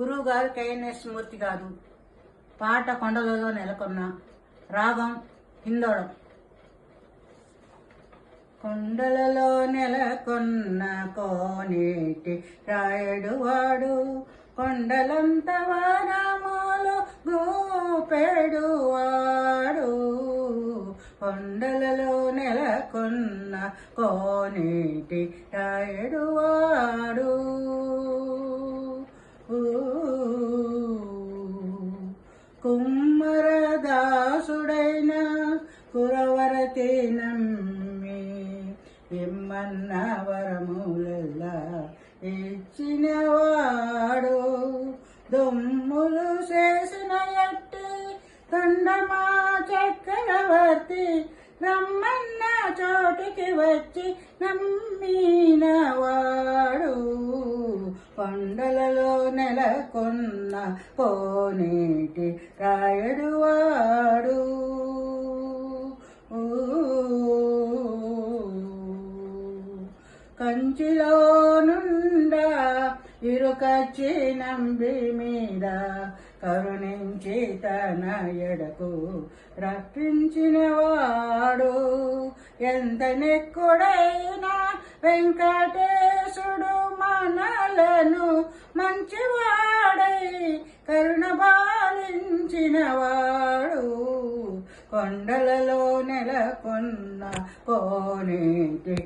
గురువు గారు కేఎన్ఎస్ మూర్తి గారు. పాట కొండలలో నెలకొన్న రాగం హిందోళం. కొండలలో నెలకొన్న కోనేటి రాయడు వాడు కొండలంత వారామాలో గోపెడు వాడు. కొండలలో నెలకొన్న కోనేటి రాయడు వాడు. కుమ్మరదాసుడైన కురవరతే నమ్మి ఇమ్మన్న వరములెల్లా ఇచ్చినవాడు. దొమ్ములు చేసిన ఎట్టి తండమా చక్రవర్తి రమ్మన్న చోటికి వచ్చి నమ్మినవాడు. పండలలో నెలకొన్న కోనేటి రాయడు వాడు ఊ. కంచిలో నుండా ఇరుకచ్చి నంబి మీద కరుణించి తన ఎడకు రప్పించిన వాడు ఎంత నెక్కుడైనా వెంకటేశుడు మనలను మంచివాడై కరుణ బాలించిన వాడు. కొండలలో నెలకొన్న కోనేటి